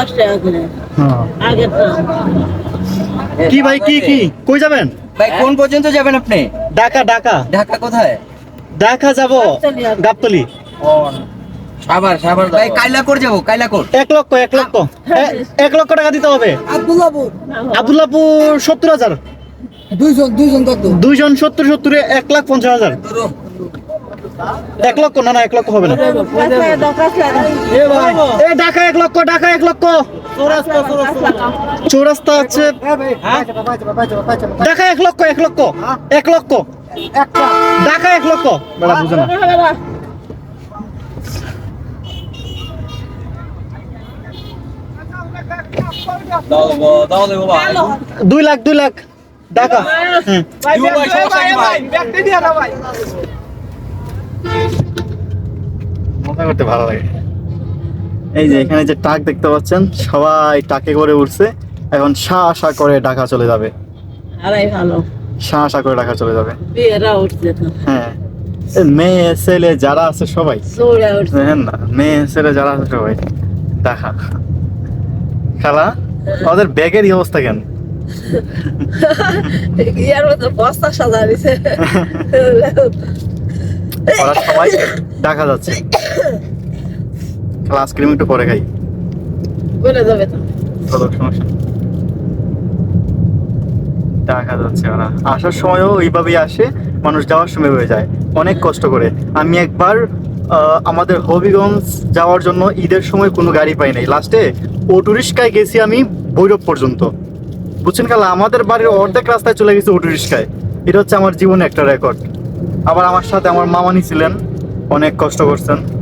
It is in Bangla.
দশ টাকা করে। হ্যাঁ। আগের দাম। কি ভাই কি কি? কই যাবেন? ভাই কোন পর্যন্ত যাবেন আপনি? ঢাকা ঢাকা। ঢাকা কোথায়? ঢাকা যাব গাবতলী সাভার সাভার ভাই কাইলাকোট যাব কাইলাকোট। এক লক্ষ এক লক্ষ। এক লক্ষ টাকা দিতে হবে। আব্দুল্লাপুর। আবদুল্লাপুর সত্তর হাজার। দুইজন দুইজন কত? দুইজন সত্তর সত্তরে এক লাখ পঞ্চাশ হাজার। এক লক্ষ না না এক লক্ষ হবে না ঢাকা এক লক্ষ ঢাকা এক লক্ষ চৌরাস্তা আছে ঢাকা এক লক্ষ এক লক্ষ এক লক্ষ ঢাকা এক লক্ষ বেড়া বুঝে না দুই লাখ দুই লাখ ঢাকা মজা করতে ভালো লাগে। এই যে এখানে যে টাক দেখতে পাচ্ছেন সবাই টাকে করে উঠছে। এখন শাহ আশা করে ঢাকা চলে যাবে। আরাই ভালো। শাহ আশা করে ঢাকা চলে যাবে। বিয়েরা উঠছে হ্যাঁ। মেয়ে ছেলে যারা আছে সবাই। দেখেন না মেয়ে ছেলে যারা আছে সবাই। ঢাকা খালা ওদের ব্যাগের অবস্থা কেন? ইয়ার মধ্যে বস্তা সাজা দিছে। ওরা সবাই ঢাকা যাচ্ছে। খালা আইসক্রিম একটু পরে খাই। বলে যাবে তো। সমস্যা। টাকা যাচ্ছে ওরা। আসার সময়ও এইভাবেই আসে মানুষ যাওয়ার সময় হয়ে যায়। অনেক কষ্ট করে। আমি একবার আমাদের হবিগঞ্জ যাওয়ার জন্য ঈদের সময় কোনো গাড়ি পাই নাই। লাস্টে অটো রিক্সায় গেছি আমি ভৈরব পর্যন্ত। বুঝছেন কালা? আমাদের বাড়ির অর্ধেক রাস্তায় চলে গেছে অটো রিক্সায় এটা হচ্ছে আমার জীবনে একটা রেকর্ড আবার আমার সাথে আমার মামানি ছিলেন। অনেক কষ্ট করছেন।